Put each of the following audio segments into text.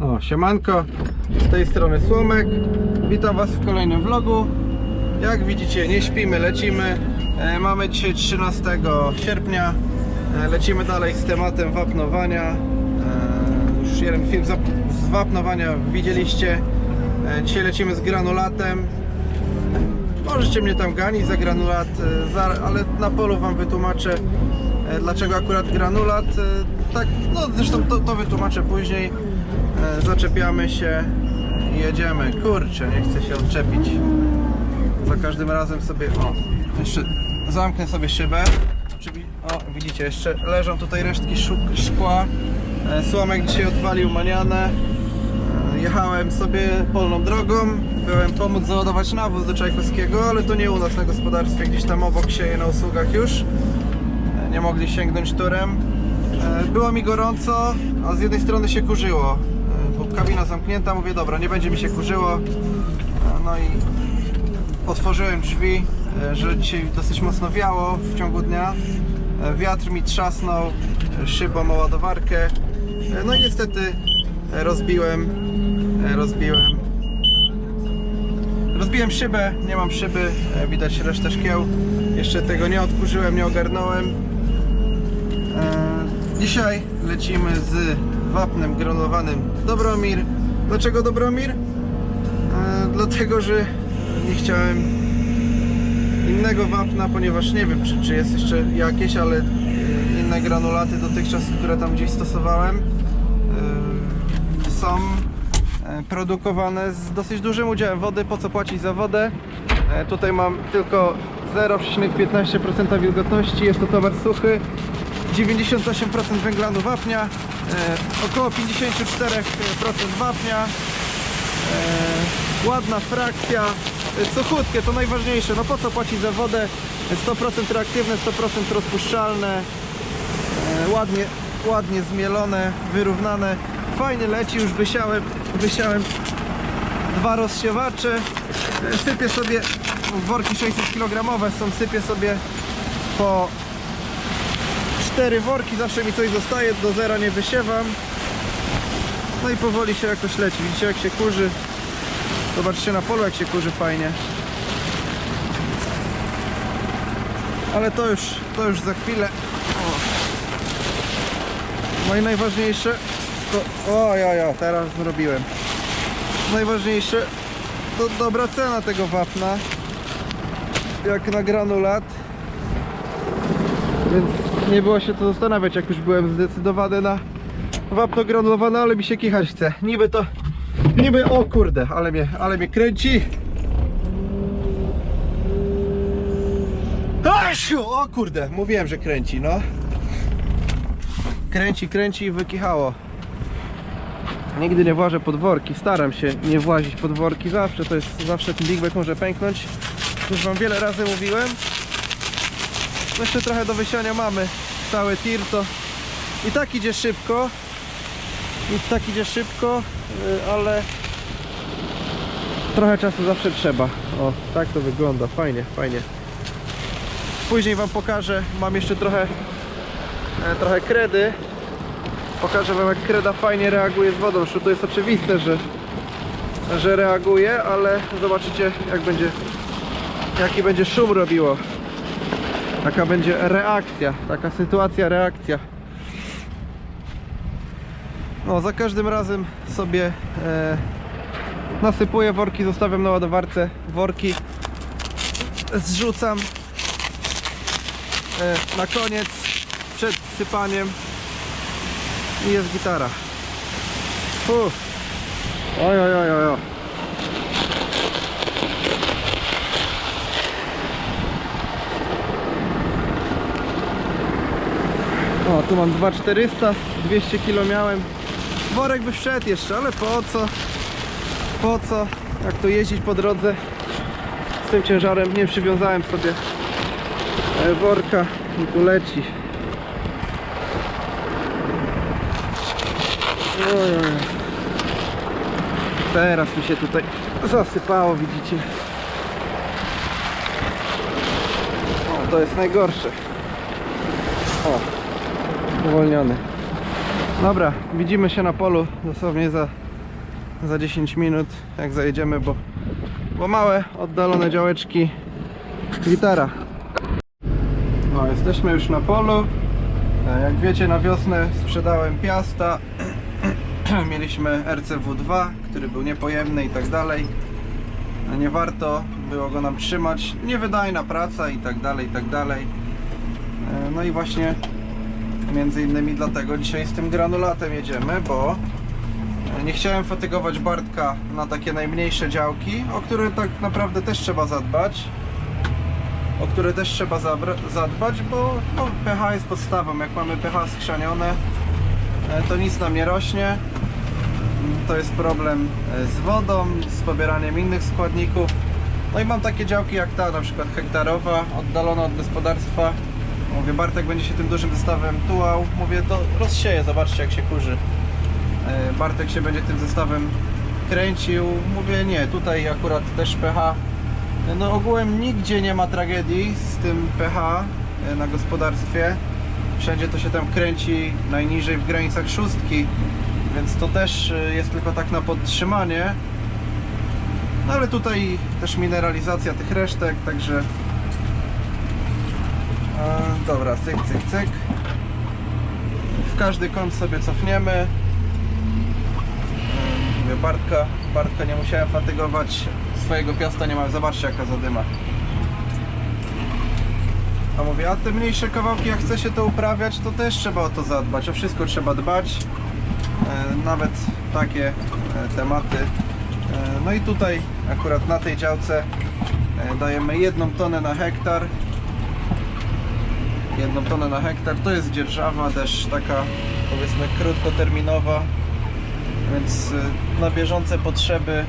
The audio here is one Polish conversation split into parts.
O, siemanko, z tej strony Słomek. Witam Was w kolejnym vlogu. Jak widzicie, nie śpimy, lecimy. E, mamy dzisiaj 13 sierpnia. E, lecimy dalej z tematem wapnowania. E, już jeden film z wapnowania widzieliście. E, dzisiaj lecimy z granulatem. Możecie mnie tam ganić za granulat, e, za, ale na polu Wam wytłumaczę e, dlaczego akurat granulat. E, Tak, no zresztą to, to wytłumaczę później. E, Zaczepiamy się i jedziemy. Kurczę, nie chcę się odczepić. Za każdym razem sobie, o, jeszcze zamknę sobie szybę. O, widzicie, jeszcze leżą tutaj resztki szkła. E, Słomek dzisiaj odwalił manianę. E, Jechałem sobie polną drogą, byłem pomóc załadować nawóz do Czajkowskiego, ale to nie u nas na gospodarstwie, gdzieś tam obok sieje na usługach już. Nie mogli sięgnąć turem. Było mi gorąco, a z jednej strony się kurzyło. Kabina zamknięta, mówię dobra, nie będzie mi się kurzyło. No i otworzyłem drzwi, e, że dzisiaj dosyć mocno wiało w ciągu dnia. E, Wiatr mi trzasnął e, szybą o ładowarkę. No i niestety rozbiłem, rozbiłem, rozbiłem szybę, nie mam szyby, widać resztę szkieł. Jeszcze tego nie odkurzyłem, nie ogarnąłem. Dzisiaj lecimy z wapnem granulowanym Dobromir. Dlaczego Dobromir? E, Dlatego, że nie chciałem innego wapna, ponieważ nie wiem, czy, czy jest jeszcze jakieś, ale e, inne granulaty dotychczas, które tam gdzieś stosowałem, e, są e, produkowane z dosyć dużym udziałem wody. Po co płacić za wodę? E, Tutaj mam tylko 0,15% wilgotności, jest to towar suchy. 98% węglanu wapnia, e, około 54% wapnia, e, ładna frakcja, e, suchutkie, to najważniejsze, no po co płacić za wodę, 100% reaktywne, 100% rozpuszczalne, ładnie, ładnie zmielone, wyrównane, fajnie leci, już wysiałem, wysiałem dwa rozsiewacze, sypię sobie, worki 600 kg są, sypię sobie po cztery worki, zawsze mi coś zostaje, do zera nie wysiewam. No i powoli się jakoś leci. Widzicie jak się kurzy. Zobaczcie na polu jak się kurzy fajnie. Ale to już, to już za chwilę. No i najważniejsze to... O, ja, ja, teraz zrobiłem. Najważniejsze to dobra cena tego wapna. Jak na granulat. Więc nie było się co zastanawiać, jak już byłem zdecydowany na wapno granulowane, ale mi się kichać chce. Niby to, niby, o kurde, ale mnie, ale mnie kręci. Asiu, o kurde, mówiłem, że kręci, no. Kręci, kręci i wykichało. Nigdy nie włażę pod worki, staram się nie włazić pod worki zawsze, to jest, zawsze ten big bag może pęknąć. Już wam wiele razy mówiłem. Jeszcze trochę do wysiania mamy cały tir to i tak idzie szybko. I tak idzie szybko y, ale trochę czasu zawsze trzeba. O tak to wygląda. Fajnie fajnie. Później wam pokażę. Mam jeszcze trochę e, trochę kredy. Pokażę wam jak kreda fajnie reaguje z wodą. Zresztą to jest oczywiste że że reaguje ale zobaczycie jak będzie jaki będzie szum robiło Taka będzie reakcja, taka sytuacja, reakcja. No, za każdym razem sobie e, nasypuję worki, zostawiam na ładowarce worki, zrzucam e, na koniec przed sypaniem i jest gitara. Uff. Oj, oj, oj, oj. O, tu mam 2400, 200 kg miałem. Worek by wszedł jeszcze, ale po co? Po co? Jak to jeździć po drodze z tym ciężarem? Nie przywiązałem sobie e, worka i tu leci. Oj, oj. Teraz mi się tutaj zasypało, widzicie? O, to jest najgorsze. Uwolniony. Dobra, widzimy się na polu dosłownie za za 10 minut, jak zajedziemy, bo, bo małe, oddalone działeczki. Gitara. No, jesteśmy już na polu. E, Jak wiecie, na wiosnę sprzedałem Piasta. Mieliśmy RCW2, który był niepojemny i tak dalej. Nie warto było go nam trzymać. Niewydajna praca i tak dalej, i tak dalej. E, No i właśnie między innymi dlatego dzisiaj z tym granulatem jedziemy, bo nie chciałem fatygować Bartka na takie najmniejsze działki, o które tak naprawdę też trzeba zadbać o które też trzeba zadbać, bo no, pH jest podstawą. Jak mamy pH skrzanione, e, to nic nam nie rośnie. To jest problem e, z wodą, z pobieraniem innych składników. No i mam takie działki jak ta, na przykład hektarowa, oddalona od gospodarstwa. Mówię, Bartek będzie się tym dużym zestawem tułał. Mówię, to rozsieje, zobaczcie jak się kurzy. E, Bartek się będzie tym zestawem kręcił. Mówię, nie, tutaj akurat też pH no ogółem nigdzie nie ma tragedii z tym pH e, na gospodarstwie. Wszędzie to się tam kręci najniżej w granicach szóstki, więc to też e, jest tylko tak na podtrzymanie. No ale tutaj też mineralizacja tych resztek, także dobra, cyk, cyk, cyk. W każdy kąt sobie cofniemy. Mówię, Bartka, Bartka nie musiałem fatygować. Swojego piasta nie ma, zobaczcie jaka zadyma. A mówię, a te mniejsze kawałki jak chce się to uprawiać to też trzeba o to zadbać, o wszystko trzeba dbać. E, nawet takie e, tematy. E, no i tutaj akurat na tej działce dajemy jedną tonę na hektar jedną tonę na hektar to jest dzierżawa też taka powiedzmy krótkoterminowa więc y, na bieżące potrzeby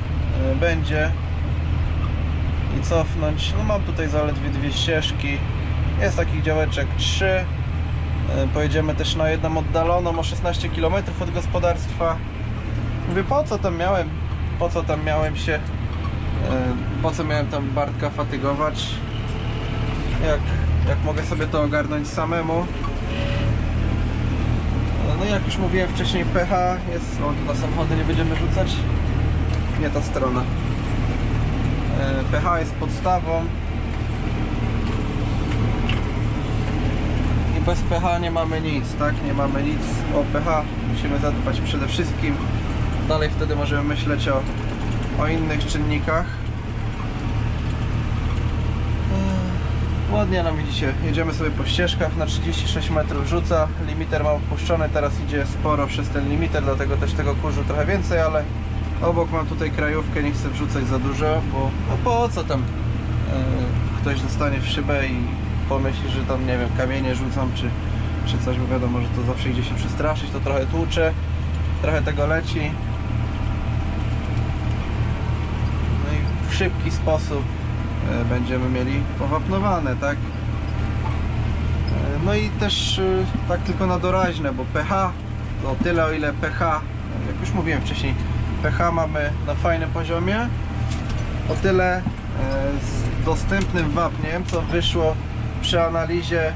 y, będzie i cofnąć. No mam tutaj zaledwie dwie ścieżki. Jest takich działeczek 3. Y, Pojedziemy też na jedną oddaloną o 16 km od gospodarstwa. Mówię, po co tam miałem? Po co tam miałem się? Po co miałem tam Bartka fatygować? Jak, jak mogę sobie to ogarnąć samemu? No jak już mówiłem wcześniej pH jest, o tu na samochody nie będziemy rzucać, nie ta strona. E, pH jest podstawą i bez pH nie mamy nic, tak? Nie mamy nic o pH, musimy zadbać przede wszystkim. Dalej wtedy możemy myśleć o, o innych czynnikach. E, Ładnie nam widzicie, jedziemy sobie po ścieżkach, na 36 metrów rzuca, limiter mam opuszczony, teraz idzie sporo przez ten limiter, dlatego też tego kurzu trochę więcej, ale obok mam tutaj krajówkę, nie chcę wrzucać za dużo, bo no po co tam e, ktoś dostanie w szybę i pomyśli, że tam nie wiem, kamienie rzucam czy, czy coś, bo wiadomo, że to zawsze idzie się przestraszyć, to trochę tłucze, trochę tego leci. No i w szybki sposób będziemy mieli powapnowane, tak? E, No i też e, tak tylko na doraźne, bo pH to tyle o ile pH, jak już mówiłem wcześniej, pH mamy na fajnym poziomie, o tyle e, z dostępnym wapniem, co wyszło przy analizie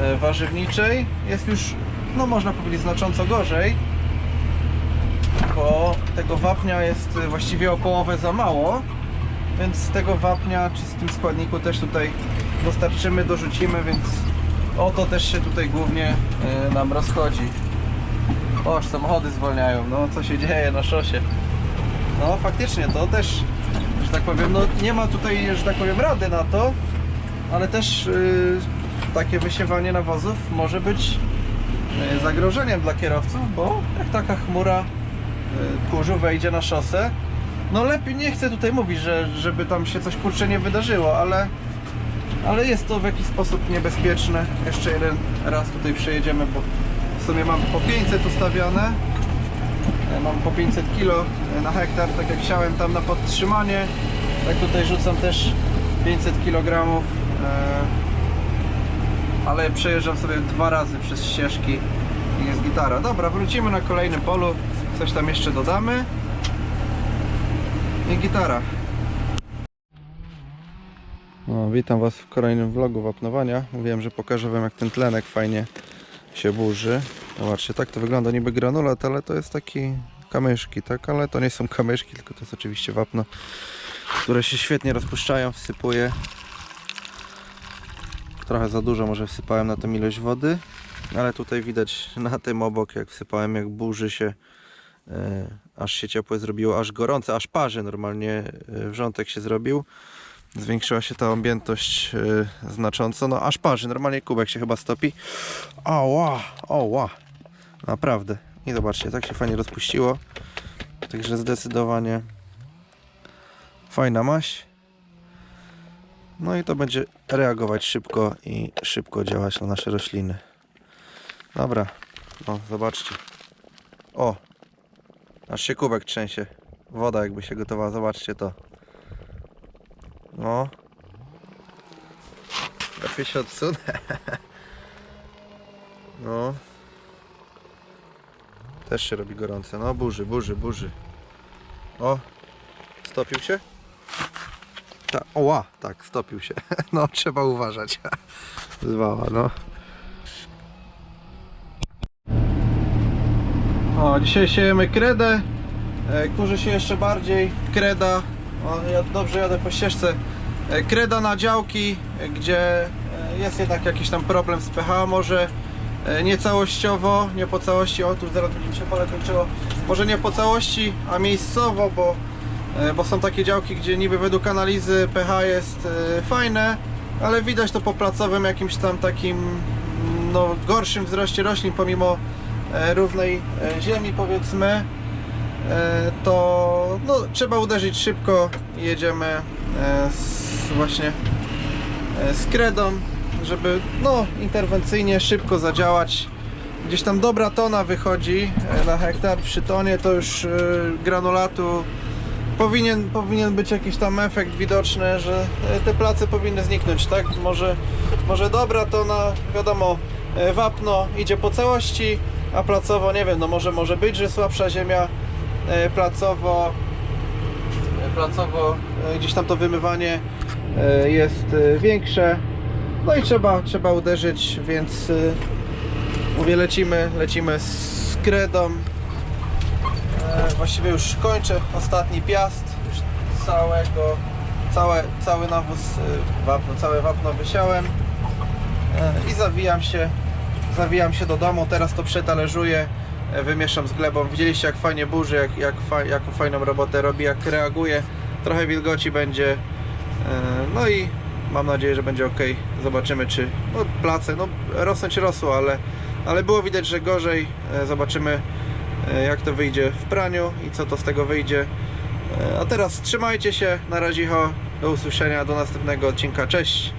e, warzywniczej, jest już, no można powiedzieć, znacząco gorzej, bo tego wapnia jest e, właściwie o połowę za mało, więc z tego wapnia czy z tym składniku też tutaj dostarczymy, dorzucimy, więc o to też się tutaj głównie e, nam rozchodzi. Oż samochody zwalniają, no co się dzieje na szosie. No faktycznie to też, że tak powiem, no nie ma tutaj, że tak powiem, rady na to, ale też yy, takie wysiewanie nawozów może być yy, zagrożeniem dla kierowców, bo jak taka chmura yy, kurzu wejdzie na szosę, no lepiej nie chcę tutaj mówić, że, żeby tam się coś kurcze nie wydarzyło, ale ale jest to w jakiś sposób niebezpieczne. Jeszcze jeden raz tutaj przejedziemy, bo w sumie mam po 500 ustawione. E, Mam po 500 kg na hektar, tak jak siałem tam na podtrzymanie. Tak tutaj rzucam też 500 kg. e, Ale przejeżdżam sobie dwa razy przez ścieżki i jest gitara. Dobra, wrócimy na kolejnym polu. Coś tam jeszcze dodamy. I gitara. No, witam Was w kolejnym vlogu wapnowania. Mówiłem, że pokażę Wam jak ten tlenek fajnie się burzy. Zobaczcie, tak to wygląda niby granulat, ale to jest taki kamyszki, tak? Ale to nie są kamyszki, tylko to jest oczywiście wapno, które się świetnie rozpuszczają, wsypuję. Trochę za dużo może wsypałem na tą ilość wody, ale tutaj widać na tym obok, jak wsypałem, jak burzy się, aż się ciepłe zrobiło, aż gorące, aż parzy normalnie e, wrzątek się zrobił. Zwiększyła się ta objętość e, znacząco, no aż parzy, normalnie kubek się chyba stopi. Ała, oła, naprawdę. I zobaczcie, tak się fajnie rozpuściło. Także zdecydowanie fajna maść. No i to będzie reagować szybko i szybko działać na nasze rośliny. Dobra, o zobaczcie. O, aż się kubek trzęsie. Woda jakby się gotowała, zobaczcie to. No. Lepiej się odsunę. No. Też się robi gorące. No burzy, burzy, burzy. O, stopił się? Ta, oła, tak, stopił się. No, trzeba uważać. Zwała, no. Dzisiaj siejemy kredę. E, Kurzy się jeszcze bardziej. Kreda. Ja dobrze jadę po ścieżce. E, Kreda na działki, e, gdzie jest jednak jakiś tam problem z pH. Może nie całościowo, nie po całości. O, tu zaraz będzie się pole kończyło. Może nie po całości, a miejscowo, bo bo są takie działki, gdzie niby według analizy pH jest fajne, ale widać to po placowym jakimś tam takim no, gorszym wzroście roślin pomimo równej e, ziemi powiedzmy. E, to no, trzeba uderzyć szybko. Jedziemy e, z, właśnie e, z kredą, żeby no, interwencyjnie szybko zadziałać. Gdzieś tam dobra tona wychodzi e, na hektar przy tonie. To już e, granulatu powinien, powinien być jakiś tam efekt widoczny, że e, te place powinny zniknąć, tak? Może, może dobra tona, wiadomo, e, wapno idzie po całości, a placowo nie wiem, no może może być, że słabsza ziemia e, placowo e, placowo e, gdzieś tam to wymywanie jest większe. No i trzeba, trzeba uderzyć, więc mówię lecimy, lecimy z kredą. Właściwie już kończę ostatni piast już całego całe, cały nawóz wapno, całe wapno wysiałem i zawijam się zawijam się do domu, teraz to przetalerzuję e, wymieszam z glebą, widzieliście jak fajnie burzy, jak, jak fa, jaką fajną robotę robi, jak reaguje, trochę wilgoci będzie e, no i mam nadzieję, że będzie ok, zobaczymy czy no, place, no rosnąć rosło, ale, ale było widać, że gorzej, e, zobaczymy jak to wyjdzie w praniu i co to z tego wyjdzie. A teraz trzymajcie się, na razie, do usłyszenia, do następnego odcinka, cześć!